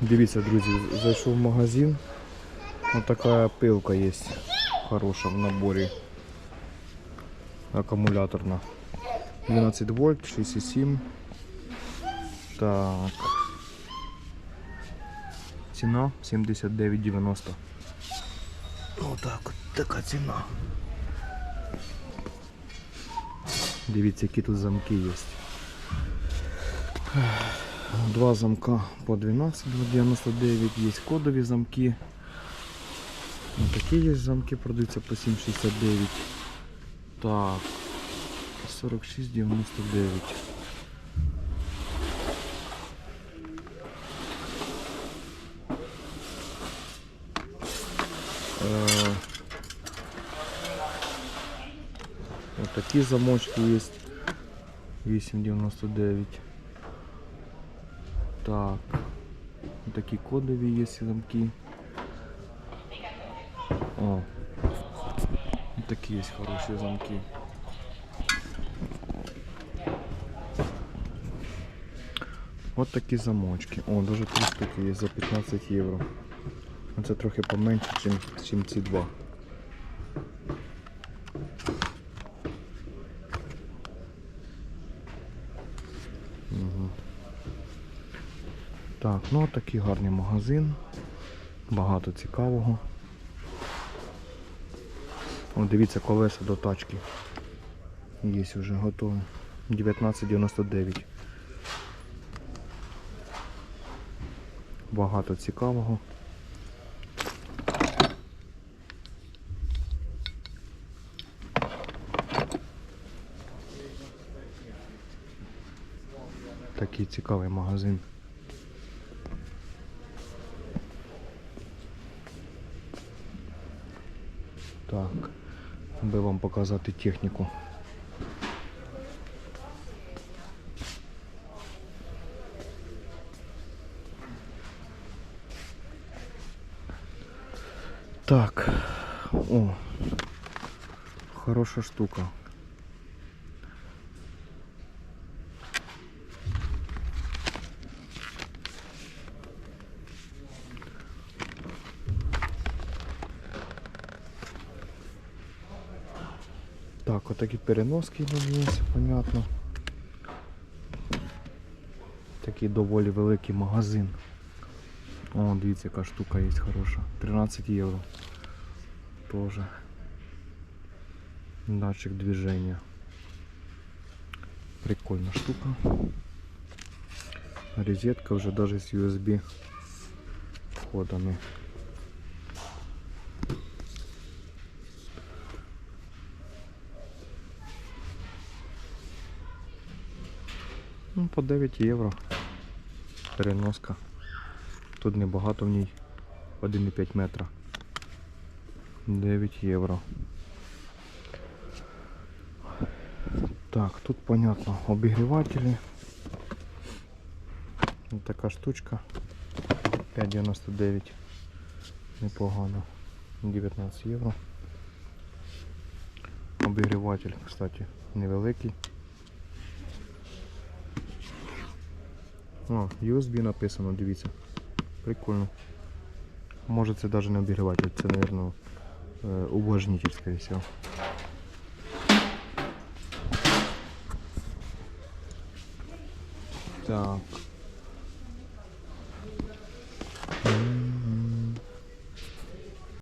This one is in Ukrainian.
Дивіться, друзі, зайшов в магазин. Вот такая пилка есть. Хорошая в наборе. Аккумуляторна. 12 вольт, 6,7. Так. Ціна 79,90. Отак от така ціна. Дивіться, які тут замки є. Два замка по 12,99, є кодові замки. Ось такі є замки, продаються по 7,69. Так. 46,99. Е, Ось такі замочки є. 8,99. Так. Ось такі кодові є замки. О. Ось такі є хороші замки. От такі замочки. О, даже три штуки є за 15 євро. Це трохи поменше, чим ці два. Так, ну такий гарний магазин. Багато цікавого. О, дивіться, колеса до тачки. Є вже готові. 19,99. Багато цікавого. Такий цікавий магазин. Так, аби вам показати техніку. Так, о, хороша штука. Так, отакі переноски є, понятно. Такий доволі великий магазин. О, дивіться, яка штука є хороша. 13 євро. Тоже. Датчик движения. Прикольна штука. Розетка вже даже з USB входами. Ну, по 9 євро. Переноска. Тут небагато в ній. 1,5 метра. 9 євро. Так, тут понятно обігрівателі. Ось така штучка. 5,99. Непогано. 19 євро. Обігріватель, кстати, невеликий. О, USB написано, дивіться. Прикольно. Може це навіть не обігріватель, це, мабуть, увлажнитель, скоріше всього. Так.